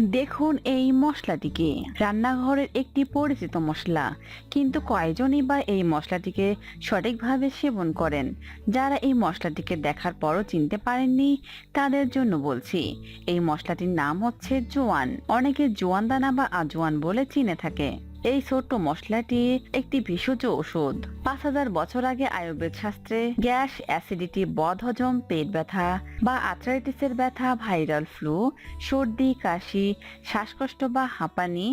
দেখুন এই মশলাটিকে। রান্নাঘরের একটি পরিচিত মশলা। কিন্তু কয়জনই বা এই মশলাটিকে সঠিকভাবে সেবন করেন? যারা এই মশলাটিকে দেখার পরও চিনতে পারেননি, তাদের জন্য বলছি, এই মশলাটির নাম হচ্ছে জোয়ান। অনেকে জোয়ান দানা বা আজোয়ান বলে চিনে থাকে। এই ছোট্ট মশলাটি একটি ভেষজ ওষুধ পাঁচ হাজার বছর আগে আয়ুর্বেদ শাস্ত্রে গ্যাস, অ্যাসিডিটি, বদহজম, পেট ব্যথা বা আর্থ্রাইটিসের ব্যথা, ভাইরাল ফ্লু, সর্দি, কাশি, শ্বাসকষ্ট বা হাঁপানি,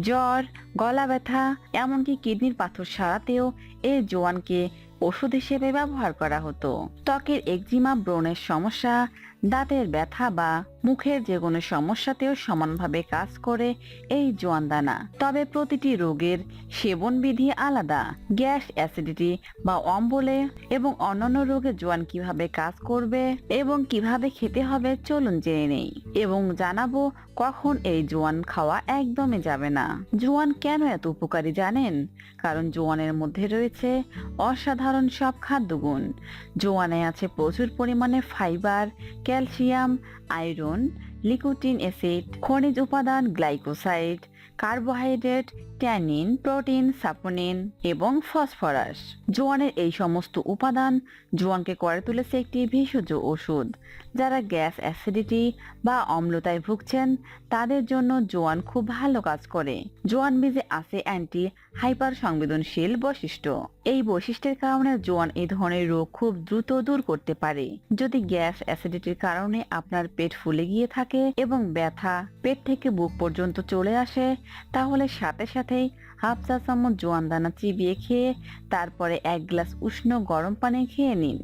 জ্বর, গলা ব্যথা, এমনকি কিডনির পাথর সারাতেও এই জোয়ানকে ওষুধ হিসেবে ব্যবহার করা হতো। ত্বকের একজিমা, ব্রণের সমস্যা দাঁতের ব্যথা বা মুখের যে কোনো সমস্যাতেও সমানভাবে কাজ করে এই জোয়ান দানা তবে প্রতিটি রোগের সেবন বিধি আলাদা। গ্যাস, অ্যাসিডিটি বা অম্বলে এবং অন্যান্য রোগে জোয়ান কীভাবে কাজ করবে এবং কীভাবে খেতে হবে চলুন জেনে নেই। এবং জানাব কখন এই জোয়ান খাওয়া একদমই যাবে না। জোয়ান কেন এত উপকারী জানেন? কারণ জোয়ানের মধ্যে রয়েছে অসাধারণ সব খাদ্যগুণ। জোয়ানে আছে প্রচুর পরিমাণে ফাইবার ক্যালসিয়াম আয়রন লিকোটিন অ্যাসিড খনিজ উপাদান glycoside carbohydrate, tannin, protein, saponin এবং ফসফরাস। জোয়ানের এই সমস্ত উপাদান জোয়ানকে করে তুলেছে একটি ভেষজ ওষুধ, যারা গ্যাস অ্যাসিডিটি বা অম্লতায় ভুগছেন, তাদের জন্য জোয়ান খুব ভালো কাজ করে। জোয়ান বীজে আছে অ্যান্টি হাইপার সংবেদনশীল বৈশিষ্ট্য। এই বৈশিষ্ট্যের কারণে জোয়ান এই ধরনের রোগ খুব দ্রুত দূর করতে পারে। যদি গ্যাস অ্যাসিডিটির কারণে আপনার পেট ফুলে গিয়ে থাকে এবং ব্যথা পেট থেকে বুক পর্যন্ত চলে আসে তাহলে সাথে সাথেই হাফ চা চামচ জোয়ান দানা চিবিয়ে খেয়ে তারপরে এক গ্লাস উষ্ণ গরম পানি খেয়ে নিন।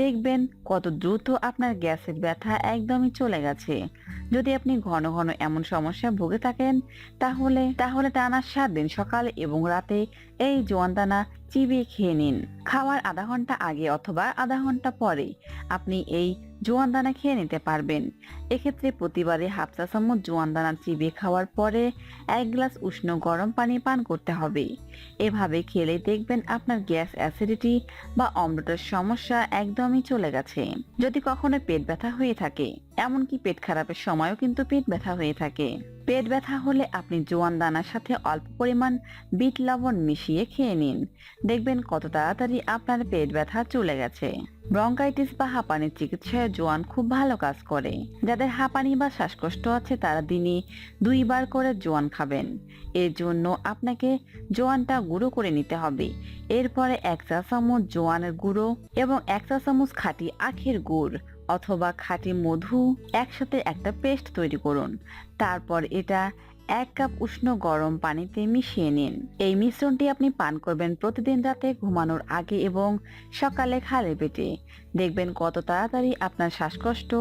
দেখবেন কত দ্রুত আপনার গ্যাসের ব্যথা একদমই চলে গেছে। যদি আপনি ঘন ঘন এমন সমস্যা ভুগে থাকেন, তাহলে তাহলে টানা সাত দিন সকালে এবং রাতে এই জোয়ান দানা চিবিয়ে খেয়ে নিন। খাওয়ার আধা ঘণ্টা আগে অথবা আধা ঘণ্টা পরে আপনি এই জোয়ান দানা খেয়ে নিতে পারবেন। এক্ষেত্রে প্রতিবারে হাফ চা চামচ জোয়ান দানা চিবিয়ে খাওয়ার পরে এক গ্লাস উষ্ণ গরম পানি পান করতে হবে এভাবে খেলে দেখবেন আপনার গ্যাস অ্যাসিডিটি বা অম্লতার সমস্যা একদমই চলে গেছে। যদি কখনো পেট ব্যথা হয়ে থাকে, এমনকি পেট খারাপের সময়ও কিন্তু পেট ব্যথা হয়ে থাকে। পেট ব্যথা হলে আপনি জোয়ান দানার সাথে অল্প পরিমাণ বিট লবণ মিশিয়ে খেয়ে নিন। দেখবেন কত তাড়াতাড়ি আপনার পেট ব্যথা চলে গেছে। ব্রঙ্কাইটিস বা হাঁপানির চিকিৎসায় জোয়ান খুব ভালো কাজ করে। যাদের হাঁপানি বা শ্বাসকষ্ট আছে, তারা দিনে দুইবার করে জোয়ান খাবেন। এর জন্য আপনাকে জোয়ানটা গুঁড়ো করে নিতে হবে। এরপরে এক চা চামচ জোয়ানের গুঁড়ো এবং এক চা চামচ খাঁটি আখের গুড় অথবা খাঁটি মধু একসাথে একটা পেস্ট তৈরি করুন। তারপর এটা এক কাপ উষ্ণ গরম পানিতে মিশিয়ে নিন। এই মিশ্রণটি আপনি পান করবেন প্রতিদিন রাতে ঘুমানোর আগে এবং সকালে খালে পেটে। দেখবেন কত তাড়াতাড়ি আপনার শ্বাসকষ্ট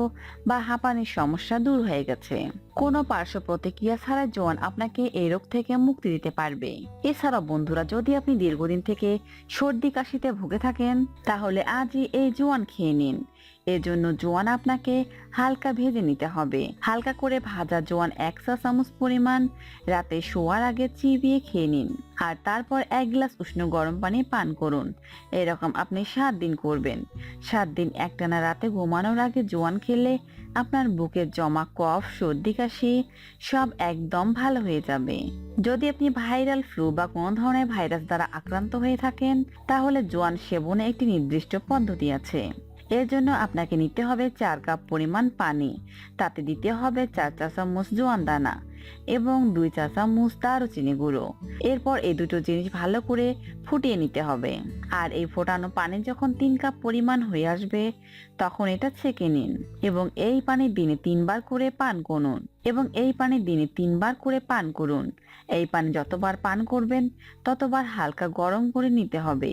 বা হাঁপানির সমস্যা দূর হয়ে গেছে। কোনো পার্শ্ব প্রতিক্রিয়া ছাড়া জোয়ান আপনাকে এই রোগ থেকে মুক্তি দিতে পারবে। এছাড়াও বন্ধুরা, যদি আপনি দীর্ঘদিন থেকে সর্দি কাশিতে ভুগে থাকেন, তাহলে আজই এই জোয়ান খেয়ে নিন। এজন্য জন্য জোয়ান আপনাকে হালকা ভেজে নিতে হবে। হালকা করে ভাজা জোয়ান এক চা চামচ পরিমাণ, রাতে শোয়ার আগে চিবিয়ে খেয়ে নিন। আর তারপর এক গ্লাস উষ্ণ গরম পানি পান করুন। এরকম আপনি সাত দিন করবেন। সাত দিন একটানা রাতে ঘুমানোর আগে জোয়ান খেলে আপনার বুকের জমা কফ, সর্দি, কাশি সব একদম ভালো হয়ে যাবে। যদি আপনি ভাইরাল ফ্লু বা কোনো ধরনের ভাইরাস দ্বারা আক্রান্ত হয়ে থাকেন, তাহলে জোয়ান সেবনে একটি নির্দিষ্ট পদ্ধতি আছে। এর জন্য আপনাকে নিতে হবে চার কাপ পরিমাণ পানি। তাতে দিতে হবে চার চা চামচ জোয়ান দানা। এবং দুই চা চামচ দারুচিনি গুঁড়ো। এরপর এই দুটো জিনিস ভালো করে ফুটিয়ে নিতে হবে। আর এই ফোটানো পানি যখন তিন কাপ পরিমাণ হয়ে আসবে, তখন এটা ছেঁকে নিন এবং এই পানি দিনে তিনবার করে পান করুন। এবং এই পানি দিনে তিনবার করে পান করুন। এই পানি যতবার পান করবেন, ততবার হালকা গরম করে নিতে হবে।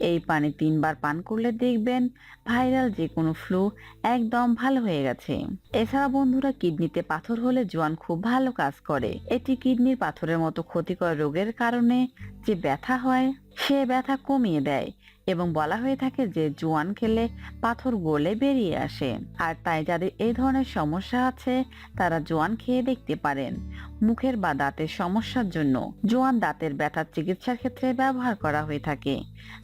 এই পানি তিনবার পান করলে দেখবেন ভাইরাল যে কোনো ফ্লু একদম ভালো হয়ে গেছে। এছাড়া বন্ধুরা কিডনিতে পাথর হলে জোয়ান খুব ভালো কাজ করে। এটি কিডনির পাথরের মতো ক্ষতিকর রোগের কারণে যে ব্যথা হয়, সে ব্যথা কমিয়ে দেয়। এবং বলা হয়ে থাকে যে জোয়ান খেলে পাথর গলে বেরিয়ে আসে। আর তাই যাদের এই ধরনের সমস্যা আছে, তারা জোয়ান খেয়ে দেখতে পারেন। মুখের বা দাঁতের সমস্যার জন্য জোয়ান দাঁতের ব্যথার চিকিৎসার ক্ষেত্রে ব্যবহার করা হয়ে থাকে।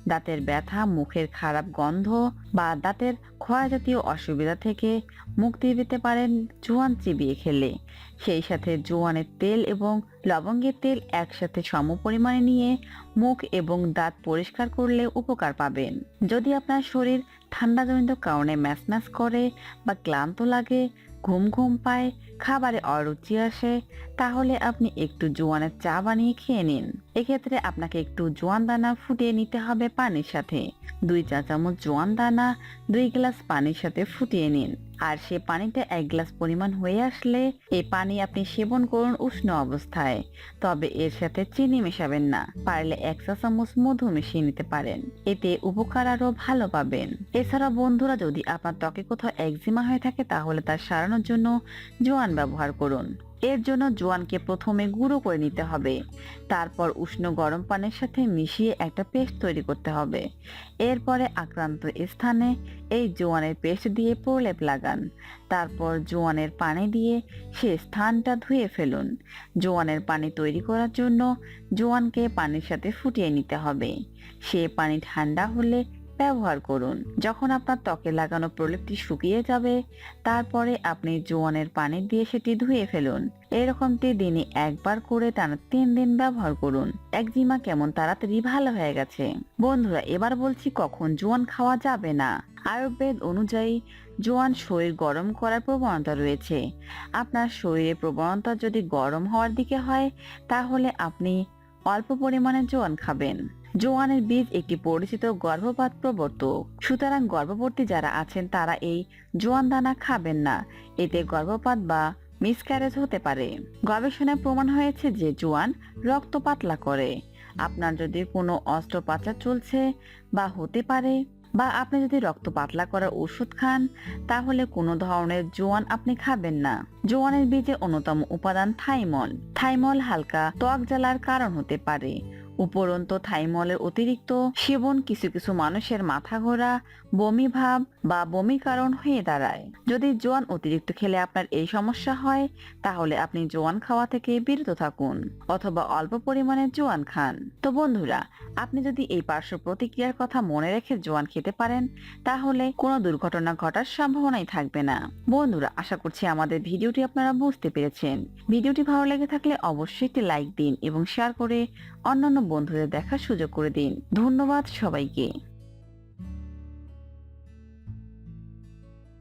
দাঁতের ব্যথা, মুখের খারাপ গন্ধ বা দাঁতের ক্ষয় জাতীয় অসুবিধা থেকে মুক্তি পেতে পারেন জোয়ান চিবিয়ে খেলে। সেই সাথে জোয়ানের তেল এবং লবঙ্গের তেল একসাথে সম পরিমাণে নিয়ে মুখ এবং দাঁত পরিষ্কার করলে উপকার পাবেন। যদি আপনার শরীর ঠান্ডাজনিত কারণে ম্যাচ করে বা ক্লান্ত লাগে ঘুম ঘুম পায়, খাবারে অরুচি আসে, তাহলে আপনি একটু জোয়ানের চা বানিয়ে খেয়ে নিন। এক্ষেত্রে আপনাকে একটু জোয়ান দানা ফুটিয়ে নিতে হবে পানির সাথে। দুই চা চামচ জোয়ান দানা, দুই গ্লাস পানির সাথে ফুটিয়ে নিন। আর সে পানিটা এক গ্লাস পরিমাণ হয়ে আসলে এই পানি আপনি সেবন করুন উষ্ণ অবস্থায়। তবে এর সাথে চিনি মেশাবেন না, পারলে এক চা চামচ মধু মিশিয়ে নিতে পারেন। এতে উপকার আরও ভালো পাবেন। এছাড়া বন্ধুরা, যদি আপনার ত্বকে কোথাও একজিমা হয়ে থাকে, তাহলে তার সারানোর জন্য জোয়ান ব্যবহার করুন। এর জন্য জোয়ানকে প্রথমে গুঁড়ো করে নিতে হবে। তারপর উষ্ণ গরম পানির সাথে মিশিয়ে একটা পেস্ট তৈরি করতে হবে। এরপরে আক্রান্ত স্থানে এই জোয়ানের পেস্ট দিয়ে প্রলেপ লাগান। তারপর জোয়ানের পানি দিয়ে সে স্থানটা ধুয়ে ফেলুন। জোয়ানের পানি তৈরি করার জন্য জোয়ানকে পানির সাথে ফুটিয়ে নিতে হবে। সে পানি ঠান্ডা হলে ব্যবহার করুন। যখন আপনার ত্বকে লাগানো প্রলেপটি শুকিয়ে যাবে, তারপরে আপনি জোয়ানের পানি দিয়ে সেটি ধুয়ে ফেলুন। এরকমটি দিনে একবার করে টানা তিন দিন ব্যবহার করুন। একজিমা কেমন তাড়াতাড়ি ভালো হয়ে গেছে। বন্ধুরা, এবার বলছি কখন জোয়ান খাওয়া যাবে না। আয়ুর্বেদ অনুযায়ী, জোয়ান শরীর গরম করার প্রবণতা রয়েছে। আপনার শরীরের প্রবণতা যদি গরম হওয়ার দিকে হয়, তাহলে আপনি অল্প পরিমাণে জোয়ান খাবেন। জোয়ানের বীজ একটি পরিচিত গর্ভপাত প্রবর্তক। সুতরাং গর্ভবর্তী যারা আছেন, তারা এই জোয়ান দানা খাবেন না। এতে গর্ভপাত বা মিসক্যারেজ হতে পারে। গবেষণায় প্রমাণ হয়েছে যে জোয়ান রক্ত পাতলা করে। আপনার যদি কোনো অস্ত্রোপচার চলছে বা হতে পারে বা আপনি যদি রক্ত পাতলা করার ওষুধ খান, তাহলে কোনো ধরনের জোয়ান আপনি খাবেন না। জোয়ানের বীজে অন্যতম উপাদান থাইমল। থাইমল হালকা ত্বক জ্বালার কারণ হতে পারে। উপরন্ত থাইমলের অতিরিক্ত সেবন কিছু কিছু মানুষের মাথা ঘোরা বমি ভাব বা বমি কারণ হয়ে দাঁড়ায়। যদি জোয়ান অতিরিক্ত খেলে আপনার এই সমস্যা হয়, তাহলে আপনি জোয়ান খাওয়া থেকে বিরত থাকুন অথবা অল্প পরিমাণে জোয়ান খান। তো বন্ধুরা, আপনি যদি এই পার্শ্ব প্রতিক্রিয়ার কথা মনে রেখে জোয়ান খেতে পারেন, তাহলে কোনো দুর্ঘটনা ঘটার সম্ভাবনাই থাকবে না। বন্ধুরা, আশা করছি আমাদের ভিডিওটি আপনারা বুঝতে পেরেছেন। ভিডিওটি ভালো লেগে থাকলে অবশ্যই একটি লাইক দিন এবং শেয়ার করে অন্যান্য বন্ধুদের দেখার সুযোগ করে দিন। ধন্যবাদ সবাইকে।